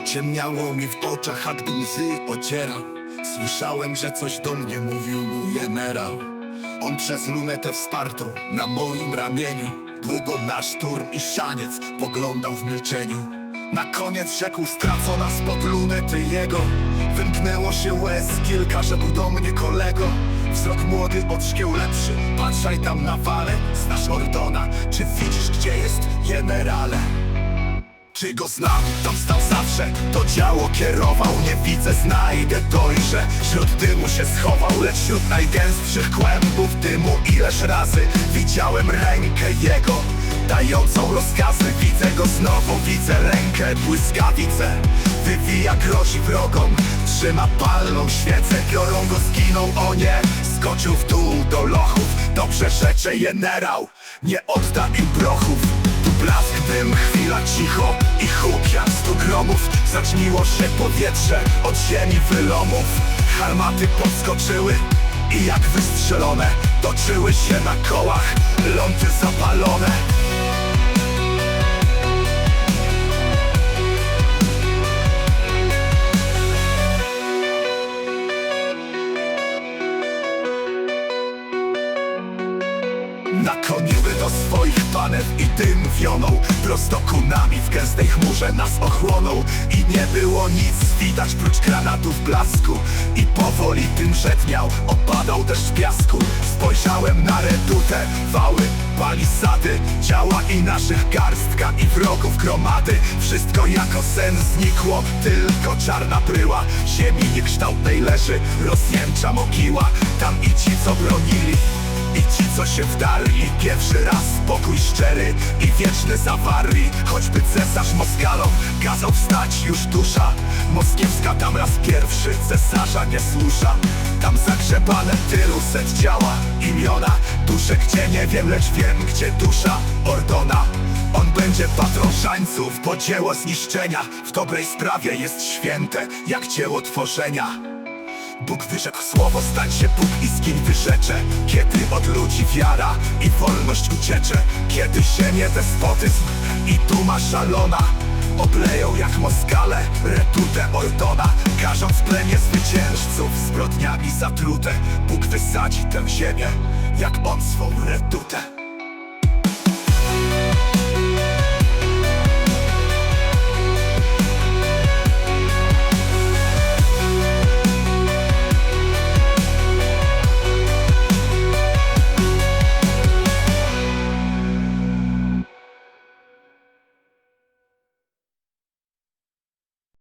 ciemniało mi w oczach, a łzy ocierał Słyszałem, że coś do mnie mówił mój generał. On przez lunetę wspartą na moim ramieniu. Długo na szturm i sianiec poglądał w milczeniu. Na koniec rzekł stracona spod lunety jego. Wymknęło się łez kilka, był do mnie kolego. Wzrok młody od szkieł lepszy Patrzaj tam na wale, znasz Ordona Czy widzisz gdzie jest generale? Czy go znam? Tam stał zawsze, to działo kierował. Nie widzę, znajdę, dojrzę Wśród dymu się schował, lecz wśród najgęstszych kłębów dymu Ileż razy widziałem rękę jego Dającą rozkazy, widzę go znowu Widzę rękę, błyskawice. Wywija, grozi wrogom Trzyma palną świecę, biorą go, zginął, o nie Skoczył w dół do lochów. Dobrze rzecze generał Nie odda im prochów blask, dym, chwila cicho i huk jak stu gromów. Zaćmiło się powietrze od ziemi wylomów. Harmaty podskoczyły i jak wystrzelone Toczyły się na kołach, lądy zapalone Nakoniły do swoich panew i dym wionął. Prosto ku nami w gęstej chmurze nas ochłonął. I nie było nic widać prócz granatów blasku. I powoli dym miał, opadał deszcz piasku. Spojrzałem na redutę, wały, palisady. Ciała i naszych garstka i wrogów gromady. Wszystko jako sen znikło, tylko czarna bryła. Ziemi niekształtnej leży, rozjęcza mogiła. Tam i się wdarli Pierwszy raz spokój szczery i wieczny zawarli. Choćby cesarz Moskalom kazał wstać już dusza. Moskiewska tam raz pierwszy cesarza nie służa. Tam zagrzebane tylu set ciała Imiona, dusze gdzie nie wiem, lecz wiem gdzie dusza Ordona. On będzie patrą bo dzieło zniszczenia. W dobrej sprawie jest święte, jak dzieło tworzenia Bóg wyrzekł słowo, stań się Bóg i zgiń wyrzecze Kiedy od ludzi wiara i wolność uciecze? Kiedy ziemię despotyzm i duma szalona Obleją jak Moskale retutę Ordona Każąc plemię zwycięzców zbrodniami zatrute Bóg wysadzi tę ziemię jak on swą retutę